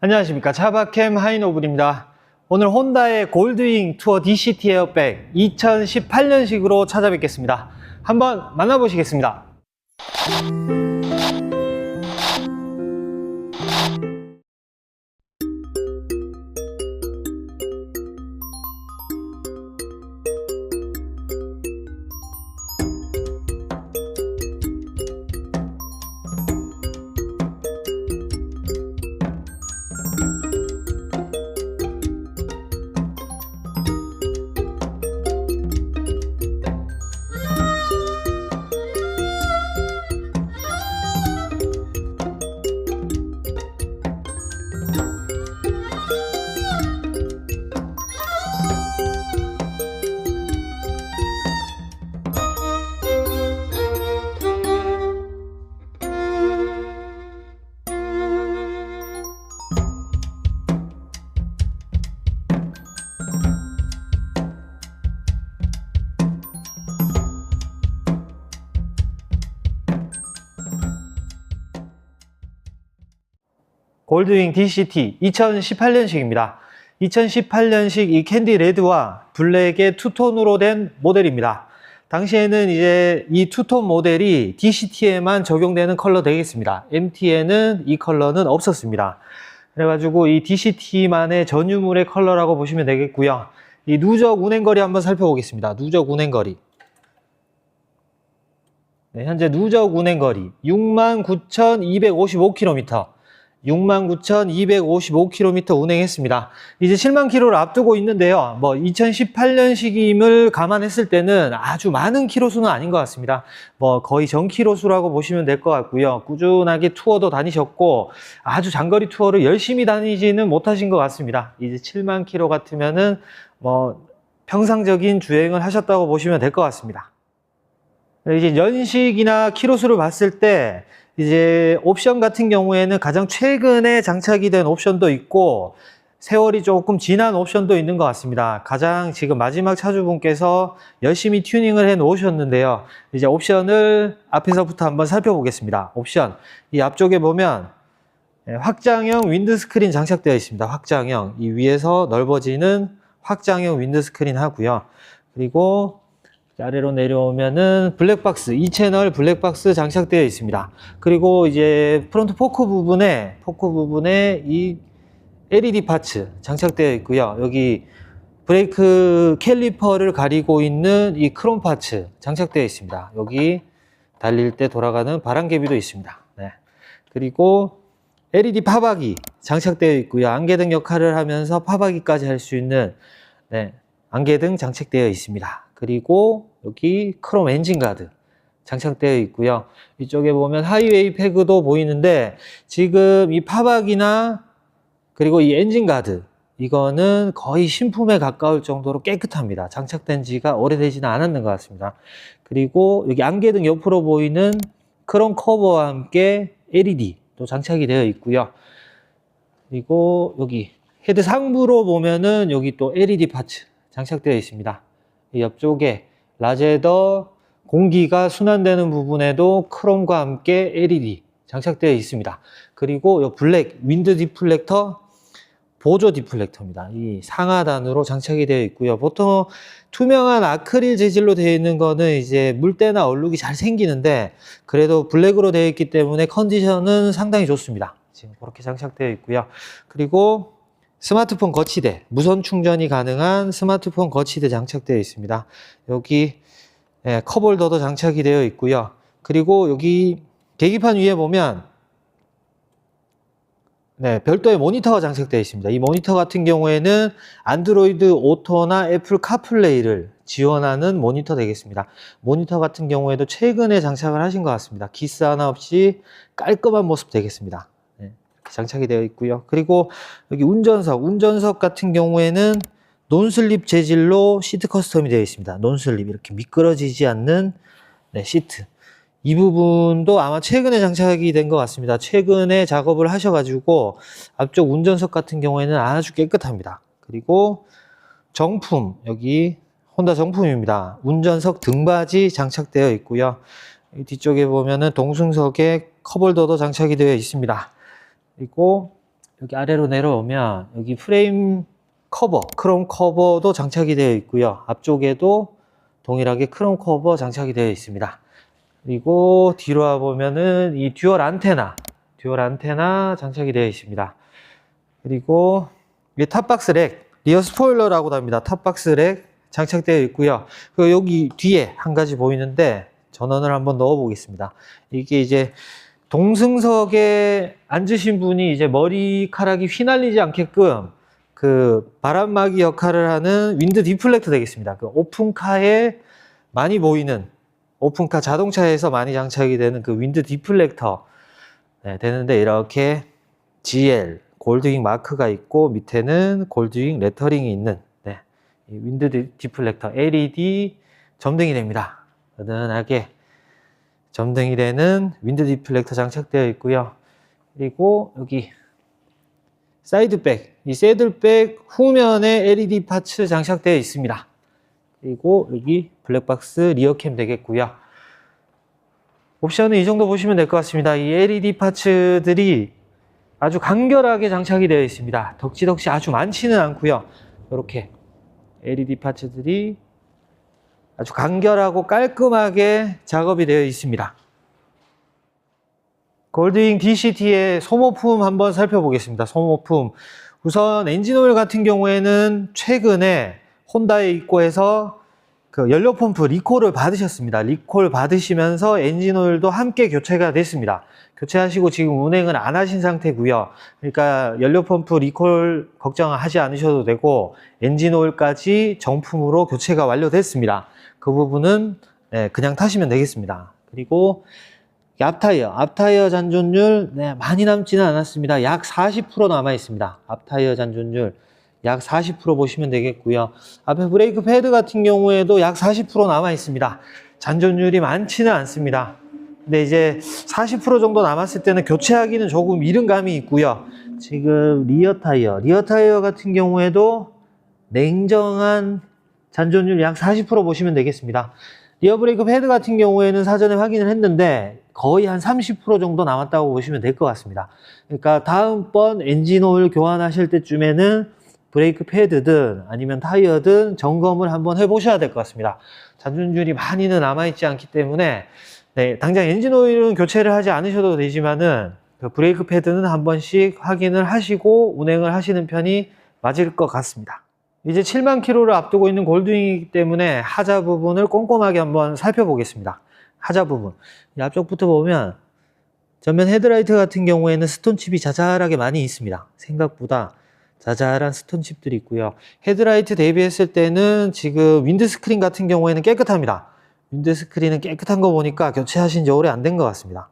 안녕하십니까. 차바캠 하이노블입니다. 오늘 혼다의 골드윙 투어 DCT 에어백 2018년식으로 찾아뵙겠습니다. 한번 만나보시겠습니다 골드윙 DCT 2018년식입니다. 2018년식 이 캔디 레드와 블랙의 투톤으로 된 모델입니다. 당시에는 이제 이 투톤 모델이 DCT에만 적용되는 컬러 되겠습니다. MT에는 이 컬러는 없었습니다. 그래가지고 이 DCT만의 전유물의 컬러라고 보시면 되겠고요. 이 누적 운행거리 한번 살펴보겠습니다. 누적 운행거리. 네, 현재 누적 운행거리 69,255km 69,255km 운행했습니다. 이제 7만 킬로를 앞두고 있는데요. 뭐 2018년식임을 감안했을 때는 아주 많은 키로수는 아닌 것 같습니다. 뭐 거의 전 키로수라고 보시면 될 것 같고요. 꾸준하게 투어도 다니셨고 아주 장거리 투어를 열심히 다니지는 못하신 것 같습니다. 이제 7만 킬로 같으면은 뭐 평상적인 주행을 하셨다고 보시면 될 것 같습니다. 이제 연식이나 키로수를 봤을 때 이제 옵션 같은 경우에는 가장 최근에 장착이 된 옵션도 있고 세월이 조금 지난 옵션도 있는 것 같습니다. 가장 지금 마지막 차주분께서 열심히 튜닝을 해 놓으셨는데요. 이제 옵션을 앞에서부터 한번 살펴보겠습니다. 옵션. 이 앞쪽에 보면 예, 확장형 윈드스크린 장착되어 있습니다. 확장형. 이 위에서 넓어지는 확장형 윈드스크린 하고요. 그리고 아래로 내려오면은 블랙박스, 2채널 블랙박스 장착되어 있습니다. 그리고 이제 프론트 포크 부분에, 포크 부분에 이 LED 파츠 장착되어 있고요. 여기 브레이크 캘리퍼를 가리고 있는 이 크롬 파츠 장착되어 있습니다. 여기 달릴 때 돌아가는 바람개비도 있습니다. 네. 그리고 LED 파박이 장착되어 있고요. 안개등 역할을 하면서 파박이까지 할 수 있는 네, 안개등 장착되어 있습니다. 그리고 여기 크롬 엔진 가드 장착되어 있고요. 이쪽에 보면 하이웨이 패그도 보이는데 지금 이 파박이나 그리고 이 엔진 가드 이거는 거의 신품에 가까울 정도로 깨끗합니다. 장착된 지가 오래되지는 않았는 것 같습니다. 그리고 여기 안개등 옆으로 보이는 크롬 커버와 함께 LED도 장착이 되어 있고요. 그리고 여기 헤드 상부로 보면은 여기 또 LED 파츠 장착되어 있습니다. 이 옆쪽에 라제더 공기가 순환되는 부분에도 크롬과 함께 LED 장착되어 있습니다. 그리고 이 블랙 윈드 디플렉터 보조 디플렉터입니다. 이 상하단으로 장착이 되어 있고요. 보통 투명한 아크릴 재질로 되어 있는 거는 이제 물때나 얼룩이 잘 생기는데 그래도 블랙으로 되어 있기 때문에 컨디션은 상당히 좋습니다. 지금 그렇게 장착되어 있고요. 그리고 스마트폰 거치대, 무선 충전이 가능한 스마트폰 거치대 장착되어 있습니다. 여기 예, 컵홀더도 장착이 되어 있고요. 그리고 여기 계기판 위에 보면 네, 별도의 모니터가 장착되어 있습니다. 이 모니터 같은 경우에는 안드로이드 오토나 애플 카플레이를 지원하는 모니터 되겠습니다. 모니터 같은 경우에도 최근에 장착을 하신 것 같습니다. 기스 하나 없이 깔끔한 모습 되겠습니다. 장착이 되어 있고요. 그리고 여기 운전석, 운전석 같은 경우에는 논슬립 재질로 시트 커스텀이 되어 있습니다. 논슬립 이렇게 미끄러지지 않는 네, 시트. 이 부분도 아마 최근에 장착이 된 것 같습니다. 최근에 작업을 하셔가지고 앞쪽 운전석 같은 경우에는 아주 깨끗합니다. 그리고 정품 여기 혼다 정품입니다. 운전석 등받이 장착되어 있고요. 이 뒤쪽에 보면은 동승석에 컵홀더도 장착이 되어 있습니다. 그리고 여기 아래로 내려오면 여기 프레임 커버, 크롬 커버도 장착이 되어 있고요. 앞쪽에도 동일하게 크롬 커버 장착이 되어 있습니다. 그리고 뒤로 와 보면은 이 듀얼 안테나, 듀얼 안테나 장착이 되어 있습니다. 그리고 이 탑박스 렉, 리어 스포일러라고 합니다. 탑박스 렉 장착되어 있고요. 그 여기 뒤에 한 가지 보이는데 전원을 한번 넣어 보겠습니다. 이게 이제 동승석에 앉으신 분이 이제 머리카락이 휘날리지 않게끔 그 바람막이 역할을 하는 윈드 디플렉터 되겠습니다. 그 오픈카에 많이 보이는 오픈카 자동차에서 많이 장착이 되는 그 윈드 디플렉터 네, 되는데 이렇게 GL 골드윙 마크가 있고 밑에는 골드윙 레터링이 있는 네, 이 윈드 디- 디플렉터 LED 점등이 됩니다. 은은하게 점등이 되는 윈드 디플렉터 장착되어 있고요. 그리고 여기 사이드백, 이 새들백 후면에 LED 파츠 장착되어 있습니다. 그리고 여기 블랙박스 리어캠 되겠고요. 옵션은 이 정도 보시면 될 것 같습니다. 이 LED 파츠들이 아주 간결하게 장착이 되어 있습니다. 덕지덕지 아주 많지는 않고요. 이렇게 LED 파츠들이 아주 간결하고 깔끔하게 작업이 되어 있습니다. 골드윙 DCT의 소모품 한번 살펴보겠습니다. 소모품. 우선 엔진오일 같은 경우에는 최근에 혼다에 입고해서 그 연료 펌프 리콜을 받으셨습니다. 리콜 받으시면서 엔진 오일도 함께 교체가 됐습니다. 교체하시고 지금 운행을 안 하신 상태고요. 그러니까 연료 펌프 리콜 걱정하지 않으셔도 되고 엔진 오일까지 정품으로 교체가 완료됐습니다. 그 부분은 네, 그냥 타시면 되겠습니다. 그리고 이 앞타이어, 앞타이어 잔존율 네, 많이 남지는 않았습니다. 약 40% 남아 있습니다. 앞타이어 잔존율 약 40% 보시면 되겠고요. 앞에 브레이크 패드 같은 경우에도 약 40% 남아 있습니다. 잔존율이 많지는 않습니다. 근데 이제 40% 정도 남았을 때는 교체하기는 조금 이른 감이 있고요. 지금 리어 타이어, 리어 타이어 같은 경우에도 냉정한 잔존율 약 40% 보시면 되겠습니다. 리어 브레이크 패드 같은 경우에는 사전에 확인을 했는데 거의 한 30% 정도 남았다고 보시면 될 것 같습니다. 그러니까 다음번 엔진 오일 교환하실 때쯤에는 브레이크 패드든 아니면 타이어든 점검을 한번 해보셔야 될 것 같습니다. 잔존율이 많이는 남아있지 않기 때문에 네, 당장 엔진 오일은 교체를 하지 않으셔도 되지만은 그 브레이크 패드는 한 번씩 확인을 하시고 운행을 하시는 편이 맞을 것 같습니다. 이제 7만 킬로를 앞두고 있는 골드윙이기 때문에 하자 부분을 꼼꼼하게 한번 살펴보겠습니다. 하자 부분. 이 앞쪽부터 보면 전면 헤드라이트 같은 경우에는 스톤칩이 자잘하게 많이 있습니다. 생각보다 자잘한 스톤칩들이 있고요. 헤드라이트 대비했을 때는 지금 윈드스크린 같은 경우에는 깨끗합니다. 윈드스크린은 깨끗한 거 보니까 교체하신 지 오래 안 된 것 같습니다.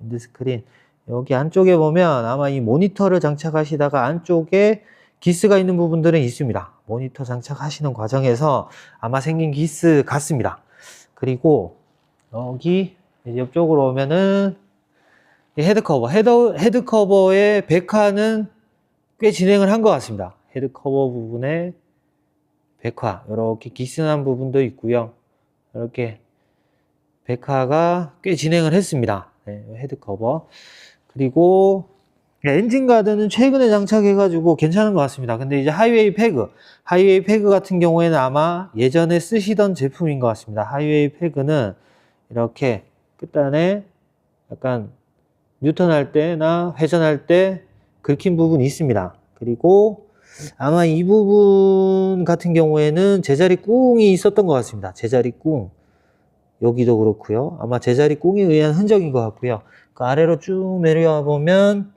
윈드스크린 여기 안쪽에 보면 아마 이 모니터를 장착하시다가 안쪽에 기스가 있는 부분들은 있습니다. 모니터 장착하시는 과정에서 아마 생긴 기스 같습니다. 그리고 여기 옆쪽으로 오면은 이 헤드 커버, 헤드, 헤드 커버의 백화는 꽤 진행을 한 것 같습니다. 헤드 커버 부분에 백화, 이렇게 기스난 부분도 있고요. 이렇게 백화가 꽤 진행을 했습니다. 네, 헤드 커버. 그리고 엔진 가드는 최근에 장착해가지고 괜찮은 것 같습니다. 근데 이제 하이웨이 패그, 하이웨이 패그 같은 경우에는 아마 예전에 쓰시던 제품인 것 같습니다. 하이웨이 패그는 이렇게 끝단에 약간 뉴턴할 때나 회전할 때 긁힌 부분이 있습니다. 그리고 아마 이 부분 같은 경우에는 제자리 꿍이 있었던 것 같습니다. 제자리 꿍. 여기도 그렇고요. 아마 제자리 꿍에 의한 흔적인 것 같고요. 그 아래로 쭉 내려와 보면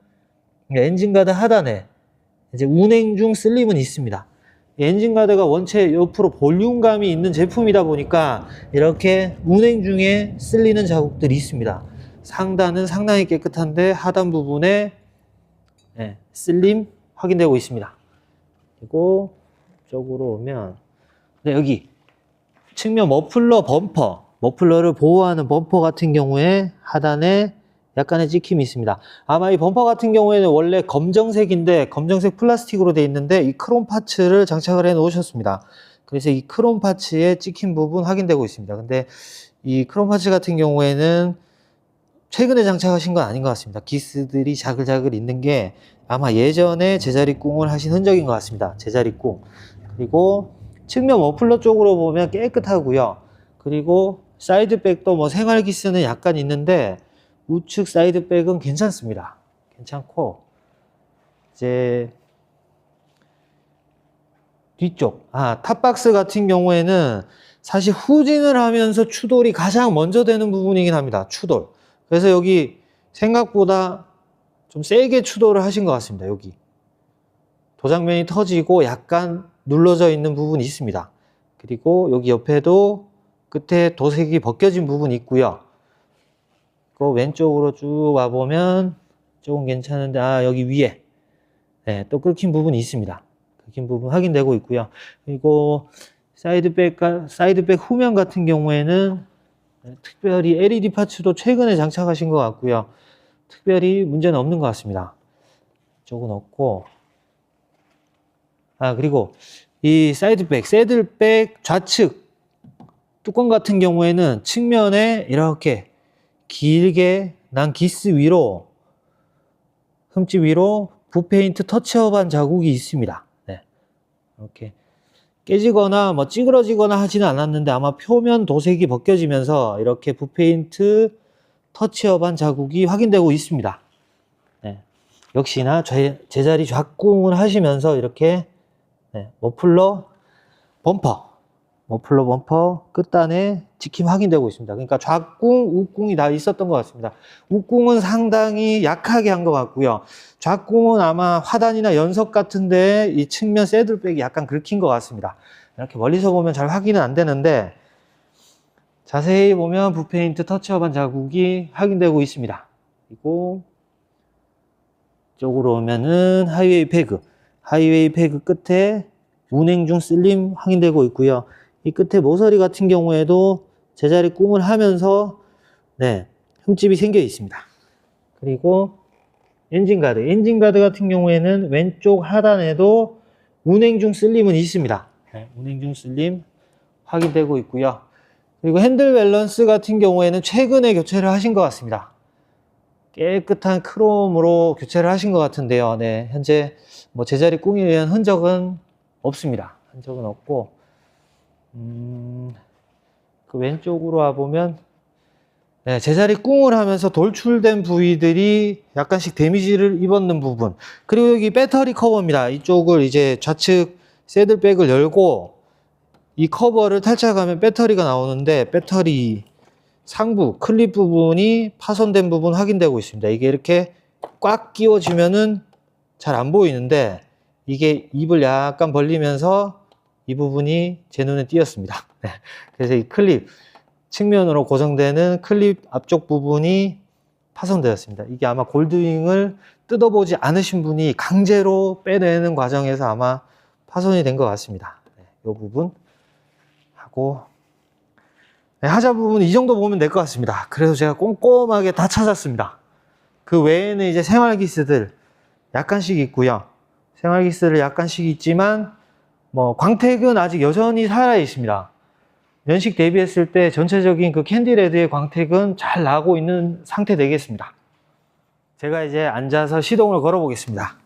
엔진 가드 하단에 이제 운행 중 슬림은 있습니다. 이 엔진 가드가 원체 옆으로 볼륨감이 있는 제품이다 보니까 이렇게 운행 중에 쓸리는 자국들이 있습니다. 상단은 상당히 깨끗한데 하단 부분에 예, 쓸림 확인되고 있습니다. 그리고 쪽으로 오면 네, 여기 측면 머플러 범퍼 머플러를 보호하는 범퍼 같은 경우에 하단에 약간의 찍힘이 있습니다. 아마 이 범퍼 같은 경우에는 원래 검정색인데 검정색 플라스틱으로 되어 있는데 이 크롬 파츠를 장착을 해 놓으셨습니다. 그래서 이 크롬 파츠의 찍힌 부분 확인되고 있습니다. 근데 이 크롬 파츠 같은 경우에는 최근에 장착하신 건 아닌 것 같습니다. 기스들이 자글자글 있는 게 아마 예전에 제자리 꿍을 하신 흔적인 것 같습니다. 제자리 꿍. 그리고 측면 머플러 쪽으로 보면 깨끗하고요. 그리고 사이드백도 뭐 생활기스는 약간 있는데 우측 사이드백은 괜찮습니다. 괜찮고 이제 뒤쪽 아 탑박스 같은 경우에는 사실 후진을 하면서 추돌이 가장 먼저 되는 부분이긴 합니다. 추돌. 그래서 여기 생각보다 좀 세게 추돌을 하신 것 같습니다. 여기 도장면이 터지고 약간 눌러져 있는 부분이 있습니다. 그리고 여기 옆에도 끝에 도색이 벗겨진 부분이 있고요. 그 왼쪽으로 쭉 와보면 조금 괜찮은데 아 여기 위에 네, 또 끊긴 부분이 있습니다. 끊긴 부분 확인되고 있고요. 그리고 사이드백 후면 같은 경우에는 특별히 LED 파츠도 최근에 장착하신 것 같고요. 특별히 문제는 없는 것 같습니다. 이쪽은 없고 아 그리고 이 사이드백, 새들백 좌측 뚜껑 같은 경우에는 측면에 이렇게 길게 난 기스 위로 흠집 위로 붓페인트 터치업한 자국이 있습니다. 네. 이렇게 깨지거나 뭐 찌그러지거나 하지는 않았는데 아마 표면 도색이 벗겨지면서 이렇게 붓페인트 터치업한 자국이 확인되고 있습니다. 네. 역시나 제, 제자리 좌꿍을 하시면서 이렇게 네, 머플러 범퍼 머플러 범퍼 끝단에 지킴 확인되고 있습니다. 그러니까 좌꿍, 우꿍이 다 있었던 것 같습니다. 우꿍은 상당히 약하게 한 것 같고요. 좌꿍은 아마 화단이나 연석 같은데 이 측면 새들백이 약간 긁힌 것 같습니다. 이렇게 멀리서 보면 잘 확인은 안 되는데 자세히 보면 붓페인트 터치업한 자국이 확인되고 있습니다. 그리고 이쪽으로 오면은 하이웨이 패그, 하이웨이 패그 끝에 운행 중 쓸림 확인되고 있고요. 이 끝에 모서리 같은 경우에도 제자리 꿍을 하면서 네, 흠집이 생겨 있습니다. 그리고 엔진 가드, 엔진 가드 같은 경우에는 왼쪽 하단에도 운행 중 쓸림은 있습니다. 네, 운행 중 쓸림 확인되고 있고요. 그리고 핸들 밸런스 같은 경우에는 최근에 교체를 하신 것 같습니다. 깨끗한 크롬으로 교체를 하신 것 같은데요. 네, 현재 뭐 제자리 꿍에 의한 흔적은 없습니다. 흔적은 없고, 음, 그 왼쪽으로 와보면, 네, 제자리 꿍을 하면서 돌출된 부위들이 약간씩 데미지를 입었는 부분. 그리고 여기 배터리 커버입니다. 이쪽을 이제 좌측 새들백을 열고, 이 커버를 탈착하면 배터리가 나오는데, 배터리 상부, 클립 부분이 파손된 부분 확인되고 있습니다. 이게 이렇게 꽉 끼워지면은 잘 안 보이는데, 이게 입을 약간 벌리면서 이 부분이 제 눈에 띄었습니다. 네. 그래서 이 클립, 측면으로 고정되는 클립 앞쪽 부분이 파손되었습니다. 이게 아마 골드윙을 뜯어보지 않으신 분이 강제로 빼내는 과정에서 아마 파손이 된 것 같습니다. 네, 이 부분 하고 네, 하자 부분 이 정도 보면 될 것 같습니다. 그래서 제가 꼼꼼하게 다 찾았습니다. 그 외에는 이제 생활기스들 약간씩 있고요. 생활기스를 약간씩 있지만 뭐 광택은 아직 여전히 살아 있습니다. 연식 대비했을 때 전체적인 그 캔디레드의 광택은 잘 나고 있는 상태 되겠습니다. 제가 이제 앉아서 시동을 걸어 보겠습니다.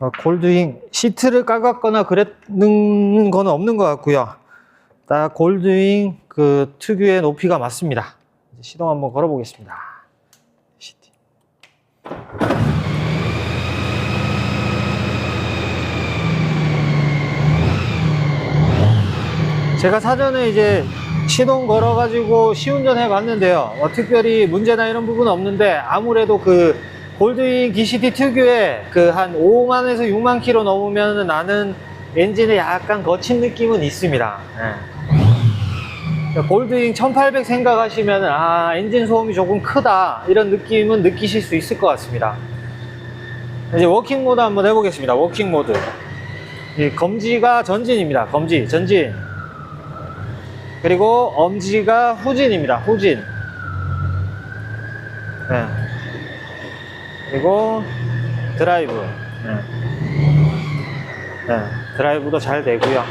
어, 골드윙 시트를 깎았거나 그랬는 건 없는 것 같고요. 딱 골드윙 그 특유의 높이가 맞습니다. 시동 한번 걸어 보겠습니다. 시트. 제가 사전에 이제 시동 걸어가지고 시운전 해봤는데요. 어, 특별히 문제나 이런 부분은 없는데 아무래도 그 골드윙 DCT 특유의 그 한 5만에서 6만 킬로 넘으면 나는 엔진에 약간 거친 느낌은 있습니다. 예. 골드윙 1800 생각하시면 아 엔진 소음이 조금 크다 이런 느낌은 느끼실 수 있을 것 같습니다. 이제 워킹 모드 한번 해보겠습니다. 워킹 모드. 이 검지가 전진입니다. 검지 전진. 그리고 엄지가 후진입니다. 후진. 네. 그리고 드라이브. 네. 네. 드라이브도 잘 되고요.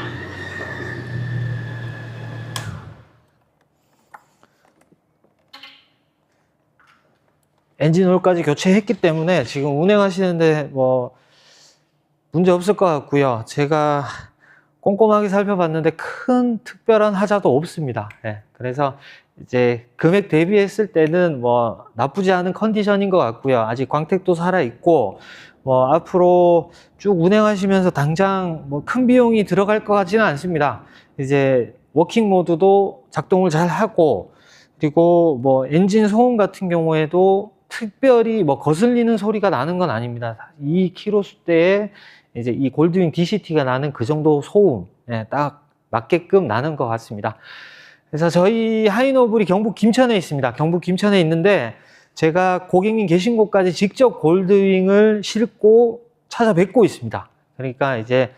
엔진 오일까지 교체했기 때문에 지금 운행하시는데 뭐 문제 없을 것 같고요. 제가 꼼꼼하게 살펴봤는데 큰 특별한 하자도 없습니다. 예, 그래서 이제 금액 대비했을 때는 뭐 나쁘지 않은 컨디션인 것 같고요. 아직 광택도 살아 있고 뭐 앞으로 쭉 운행하시면서 당장 뭐 큰 비용이 들어갈 것 같지는 않습니다. 이제 워킹 모드도 작동을 잘 하고 그리고 뭐 엔진 소음 같은 경우에도 특별히 뭐 거슬리는 소리가 나는 건 아닙니다. 2km대에 이제 이 골드윙 DCT가 나는 그 정도 소음, 예, 딱 맞게끔 나는 것 같습니다. 그래서 저희 하이노블이 경북 김천에 있습니다. 경북 김천에 있는데 제가 고객님 계신 곳까지 직접 골드윙을 싣고 찾아뵙고 있습니다. 그러니까 이제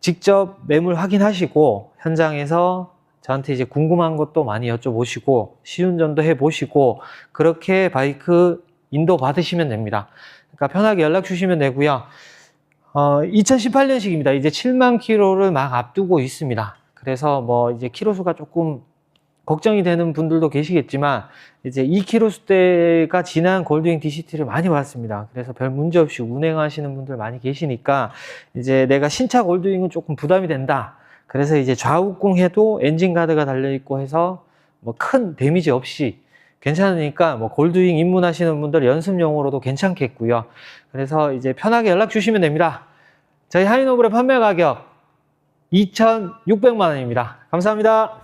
직접 매물 확인하시고 현장에서 저한테 이제 궁금한 것도 많이 여쭤보시고 시운전도 해보시고 그렇게 바이크 인도 받으시면 됩니다. 그러니까 편하게 연락 주시면 되고요. 어, 2018년식입니다. 이제 7만 킬로를 막 앞두고 있습니다. 그래서 뭐 이제 키로수가 조금 걱정이 되는 분들도 계시겠지만 이제 2km대가 지난 골드윙 DCT를 많이 봤습니다. 그래서 별 문제 없이 운행하시는 분들 많이 계시니까 이제 내가 신차 골드윙은 조금 부담이 된다. 그래서 이제 좌우궁 해도 엔진 가드가 달려 있고 해서 뭐 큰 데미지 없이 괜찮으니까 뭐 골드윙 입문하시는 분들 연습용으로도 괜찮겠고요. 그래서 이제 편하게 연락 주시면 됩니다. 저희 하이노블의 판매 가격 2,600만 원입니다. 감사합니다.